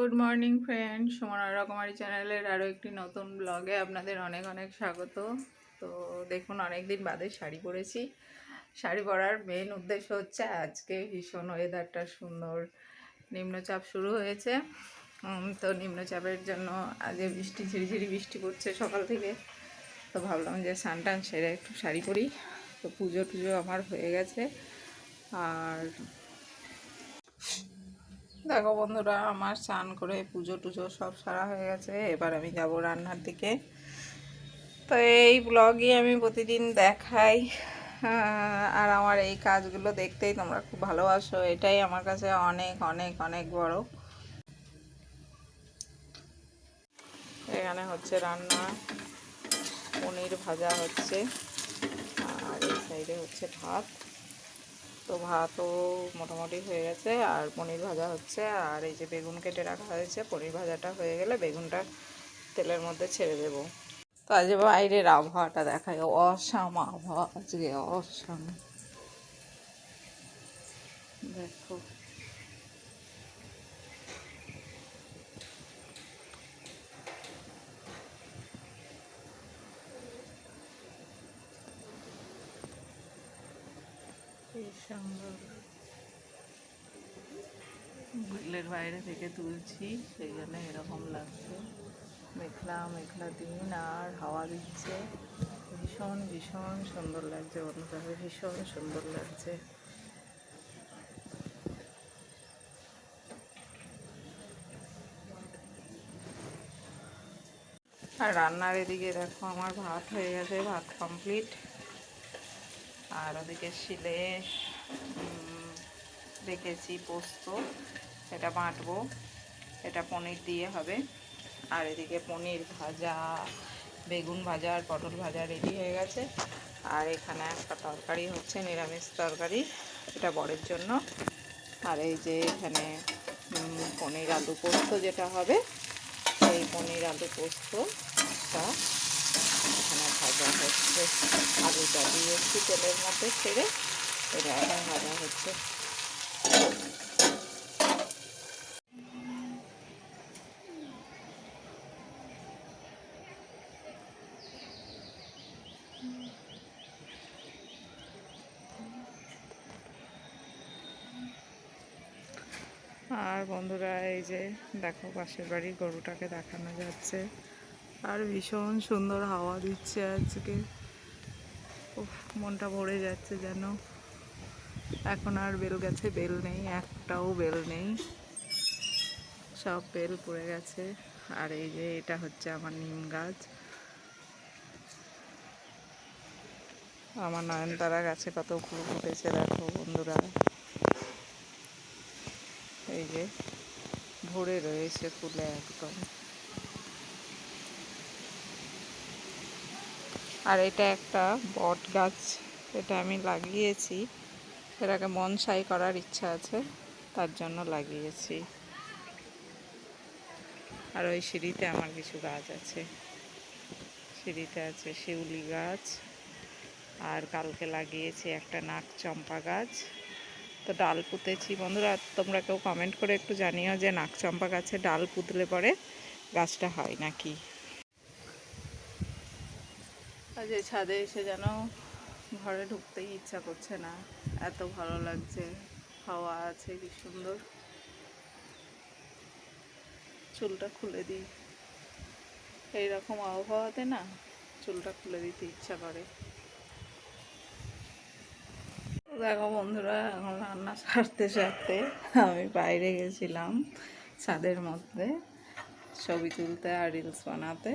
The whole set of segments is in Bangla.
গুড মর্নিং ফ্রেন্ড সুমনা রকমারি চ্যানেলের আরও একটি নতুন ব্লগে আপনাদের অনেক অনেক স্বাগত। তো দেখুন অনেক দিন বাদে শাড়ি পরেছি। শাড়ি পরার মেন উদ্দেশ্য হচ্ছে আজকে ভীষণ ওয়েদারটা সুন্দর। নিম্নচাপ শুরু হয়েছে। তো নিম্নচাপের জন্য আজকে বৃষ্টি, ঝিরিঝিরি বৃষ্টি পড়ছে সকাল থেকে, তো ভাবলাম যে সানটান সেরে একটু শাড়ি পরি। তো পুজো টুজো আমার হয়ে গেছে। আর দেখো বন্ধুরা, আমার স্নান করে পুজো টুজো সব সারা হয়ে গেছে। এবার আমি যাব রান্নার দিকে। তো এই ব্লগই আমি প্রতিদিন দেখাই। আর আমার এই কাজগুলো দেখতেই তোমরা খুব ভালোবাসো। এটাই আমার কাছে অনেক অনেক অনেক বড়। এখানে হচ্ছে রান্না। পনির ভাজা হচ্ছে। আর এই সাইডে হচ্ছে ভাত। তো ভাতও মোটামুটি হয়ে গেছে, আর পনির ভাজা হচ্ছে, আর এই যে বেগুন কেটে রাখা হয়েছে, পনির ভাজাটা হয়ে গেলে বেগুনটা তেলের মধ্যে ছেড়ে দেব। তো আজ বাইরের আবহাওয়াটা দেখায় অসাম আবহাওয়া, আজকে অসাম। দেখো কি সুন্দর বাইরে থেকে তুলছি সেই জন্য এরকম লাগছে। মেঘলা মেঘলা দিন আর হাওয়া দিচ্ছে। ভীষণ ভীষণ সুন্দর লাগছে বন্ধুরা ভীষণ সুন্দর লাগছে। আর রান্নার এদিকে দেখো আমার ভাত হয়ে গেছে ভাত কমপ্লিট আর ওদিকে শিলে উম, রেখেছি পোস্ত, এটা বাটবো, এটা পনির দিয়ে হবে। আর এদিকে পনির ভাজা, বেগুন ভাজা আর পটল ভাজা রেডি হয়ে গেছে। আর এখানে একটা তরকারি হচ্ছে, নিরামিষ তরকারি, এটা বরের জন্য। আর এই যে এখানে পনির আলু পোস্ত যেটা হবে, সেই পনির আলু পোস্তটা এখানে ভাজা হচ্ছে। আলুটা দিয়েছি তেলের মধ্যে ছেড়ে ভাজা হচ্ছে আর বন্ধুরা, এই যে দেখো পাশের বাড়ির গরুটাকে দেখানো যাচ্ছে। আর ভীষণ সুন্দর হাওয়া দিচ্ছে আজকে। মনটা ভরে যাচ্ছে যেন। এখন আর বেল গাছে, বেল নেই, একটাও বেল নেই। সব বেল পড়ে গেছে। আর এই যে এটা হচ্ছে আমার নিম গাছ। আমার নয়নতারা গাছে কত ফুল ফুটেছে, দেখো বন্ধুরা। এই যে ভরে রয়েছে ফুলে একদম। আর এটা একটা বট গাছ, এটা আমি লাগিয়েছি। এটাকে বনসাই করার ইচ্ছা আছে, তার জন্য লাগিয়েছি। আর ওই সিঁড়িতে আমার কিছু গাছ আছে। সিঁড়িতে আছে শিউলি গাছ, আর কালকে লাগিয়েছি একটা নাক চম্পা গাছ। তো ডাল পুঁতেছি। বন্ধুরা, তোমরা কেউ কমেন্ট করে একটু জানিও যে নাক চম্পা গাছে ডাল পুঁতলে পরে গাছটা হয় নাকি? আজ ছাদে এসে যেন ঘরে ঢুকতেই ইচ্ছা করছে না। এত ভালো লাগছে। হাওয়া আছে, কি সুন্দর। চুলটা খুলে দিই। এইরকম আবহাওয়াতে না, চুলটা খুলে দিতে ইচ্ছা করে। দেখো বন্ধুরা, এখন রান্না সারতে সারতে আমি বাইরে গেছিলাম ছাদের মধ্যে ছবি তুলতে আর রিলস বানাতে।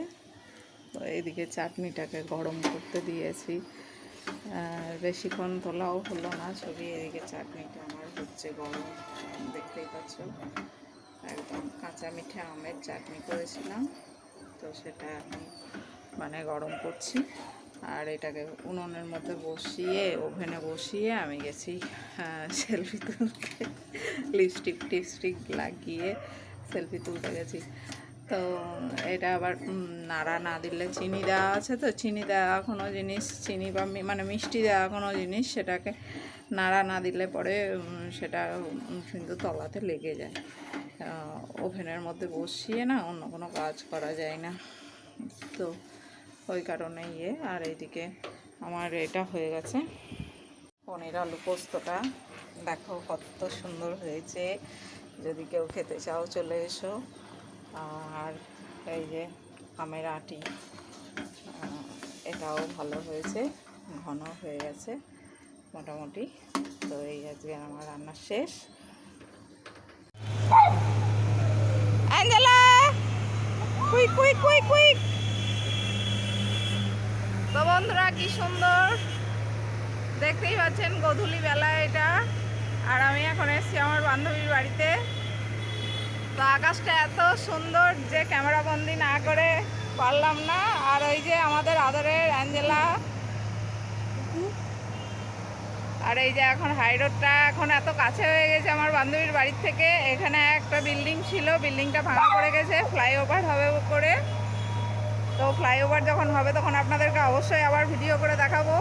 তো এইদিকে চাটনিটাকে গরম করতে দিয়েছি। বেশিক্ষণ তোলাও হলো না, ছবি এদিকে চাটনিটা আমার হচ্ছে গরম দেখতেই পাচ্ছ। একদম কাঁচা মিঠে আমের চাটনি করেছিলাম, তো সেটা এখন মানে গরম করছি। আর এটাকে উনুনের মধ্যে বসিয়ে, ওভেনে বসিয়ে আমি গেছি সেলফি তুলতে। লিপস্টিক টিপস্টিক লাগিয়ে সেলফি তুলতে গেছি। তো এটা আবার নাড়া না দিলে চিনি দেওয়া আছে তো? চিনি দেওয়া কোনো জিনিস, চিনি বা মানে মিষ্টি দেওয়া কোনো জিনিস সেটাকে নাড়া না দিলে পরে সেটা কিন্তু তলাতে লেগে যায়। ওভেনের মধ্যে বসিয়ে না অন্য কোনো কাজ করা যায় না। তো ওই কারণে ইয়ে। আর এইদিকে আমার এটা হয়ে গেছে। পনির আলু পোস্তটা। দেখো কত সুন্দর হয়েছে। যদি কেউ খেতে চাও চলে এসো। আর এই যে আটি এটাও ভালো হয়েছে, ঘন হয়ে গেছে মোটামুটি। তো এই আজকে আমার রান্না শেষ। কুইক! তো বন্ধুরা, কি সুন্দর! দেখতেই পাচ্ছেন, গধূলি বেলা এটা। আর আমি এখন এসেছি আমার বান্ধবীর বাড়িতে। তো আকাশটা এত সুন্দর যে ক্যামেরা বন্দি না করে পারলাম না। আর ওই যে আমাদের আদরের অ্যাঞ্জেলা আর এই যে এখন হাই রোডটা এখন এত কাছে হয়ে গেছে আমার বান্ধবীর বাড়ির থেকে। এখানে একটা বিল্ডিং ছিল, বিল্ডিংটা ভাঙা পড়ে গেছে ফ্লাইওভার হবে করে। তো ফ্লাইওভার যখন হবে তখন আপনাদেরকে অবশ্যই আবার ভিডিও করে দেখাবো।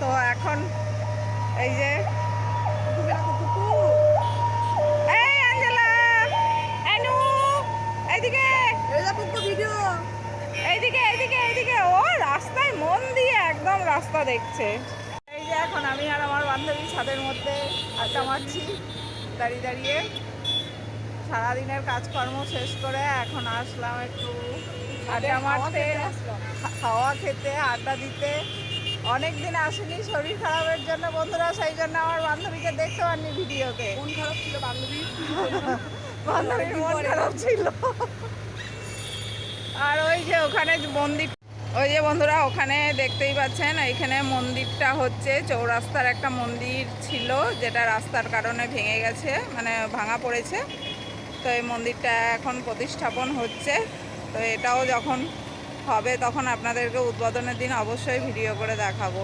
তো এখন এই যে রাস্তা এই যে এখন আমি আর আমার বান্ধবী ছাদের মধ্যে আড্ডা মারছি দাঁড়িয়ে দাঁড়িয়ে। সারাদিনের কাজকর্ম শেষ করে এখন আসলাম একটু আড্ডা মারতে খাওয়া খেতে আড্ডা দিতে। অনেক দিন আসেনি শরীর খারাপের জন্য বন্ধুরা সেই জন্য আমার বান্ধবীকে দেখতে পাননি ভিডিওতে। মন খারাপ ছিল বান্ধবী। বান্ধবীর মন খারাপ ছিল। আর ওই যে ওখানে মন্দির ওই যে বন্ধুরা ওখানে দেখতেই পাচ্ছেন এইখানে মন্দিরটা হচ্ছে চৌরাস্তার একটা মন্দির ছিল যেটা রাস্তার কারণে ভেঙে গেছে মানে ভাঙা পড়েছে। তো এই মন্দিরটা এখন প্রতিষ্ঠাপন হচ্ছে। তো এটাও যখন হবে তখন আপনাদেরকে উদ্বোধনের দিন অবশ্যই ভিডিও করে দেখাবো।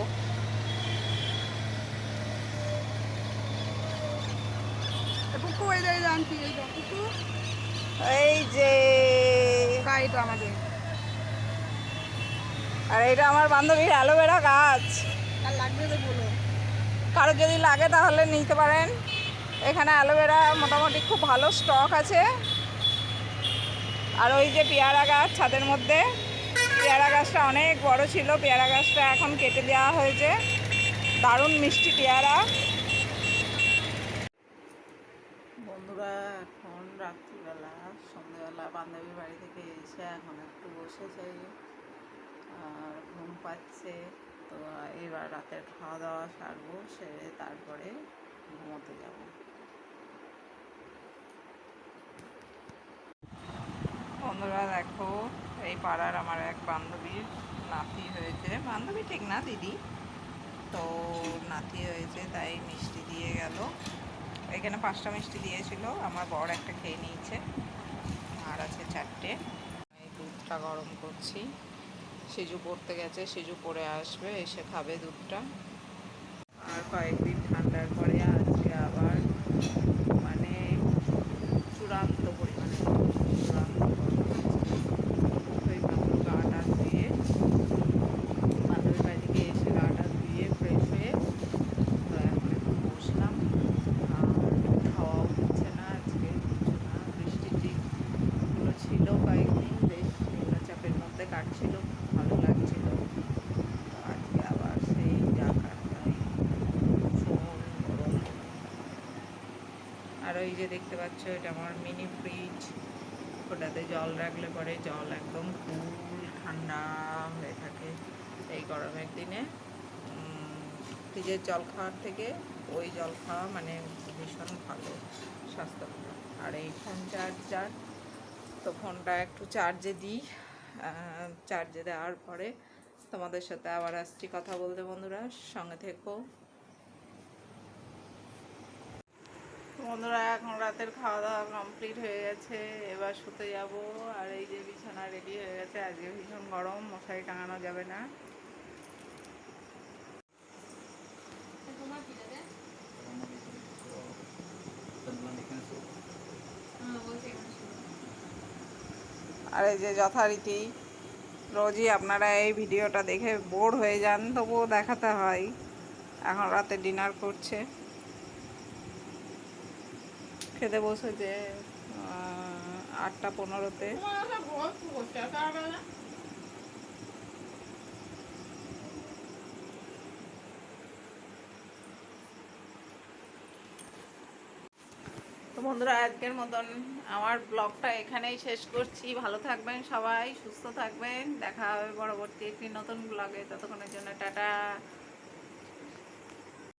এই যে আমাদের। আর এটা আমার বান্ধবীর অ্যালোভেরা গাছ। আর লাগবে তো বলো। কারও যদি লাগে তাহলে নিতে পারেন। এখানে অ্যালোভেরা মোটামুটি খুব ভালো স্টক আছে। আর ওই যে পেয়ারা গাছ ছাদের মধ্যে। পেয়ারা গাছটা অনেক বড় ছিল পেয়ারা গাছটা এখন কেটে দেওয়া হয়েছে। দারুণ মিষ্টি পেয়ারা। বন্ধুরা এখন রাত্রিবেলা সন্ধ্যেবেলা বান্ধবীর বাড়ি থেকে এসে এখন একটু বসেছে। আর ঘুম পাচ্ছে, তো এবার রাতের খাওয়া দাওয়া সারবো, সেরে তারপরে ঘুমোতে যাব। বন্ধুরা, দেখো, এই পাড়ার আমার এক বান্ধবীর নাতি হয়েছে। বান্ধবী ঠিক না, দিদি? তো নাতি হয়েছে, তাই মিষ্টি দিয়ে গেল। এখানে পাঁচটা মিষ্টি দিয়েছিল, আমার বড় একটা খেয়ে নিয়েছে, আর আছে চারটে। দুধটা গরম করছি। সিজু পড়তে গেছে সেজু পরে আসবে এসে খাবে দুধটা। আর কয়েকদিন ঠান্ডার পরে আজকে আবার মানে চূড়ান্ত পরিমাণে চূড়ান্ত গরম হচ্ছে। ওই মাত্র গাটা ধুয়ে বান্ধবীর বাড়ি থেকে এসে গাটা ধুয়ে ফ্রেশ হয়ে তো এখন একটু বসলাম আর খাওয়াও হচ্ছে না আজকে হচ্ছে না বৃষ্টির দিনগুলো ছিল কয়েকদিন বেশ নিম্নচাপের মধ্যে কাটছিল ভালো লাগছিল তো আজকে আবার সেই যা কাটটাই ভীষণ গরম আর ওই যে দেখতে পাচ্ছ, এটা আমার মিনি ফ্রিজ ওটাতে জল রাখলে পরে জল একদম কুল ঠান্ডা হয়ে থাকে এই গরমের দিনে। ফ্রিজের জল খাওয়ার থেকে ওই জল খাওয়া মানে ভীষণ ভালো স্বাস্থ্যকর। আর এই ফোন চার্জার তো ফোনটা একটু চার্জে দিই। চার্জে দেওয়ার পরে তোমাদের সাথে আবার আসছি কথা বলতে বন্ধুরা। সঙ্গে থেকো। বন্ধুরা, এখন রাতের খাওয়া দাওয়া কমপ্লিট হয়ে গেছে। এবার শুতে যাব। আর এই যে বিছানা রেডি হয়ে গেছে। আজকে ভীষণ গরম, মশারি টাঙানো যাবে না। আর এই যে যথারীতি, রোজই আপনারা এই ভিডিওটা দেখে বোর হয়ে যান, তবুও দেখাতে হয়। এখন রাতে ডিনার করছে। খেতে বসেছে আটটা পনেরোতে। তো বন্ধুরা, আজকের মতন আমার ব্লগটা এখানেই শেষ করছি। ভালো থাকবেন সবাই, সুস্থ থাকবেন। দেখা হবে পরবর্তী একটি নতুন ব্লগে। ততক্ষণের জন্য টাটা।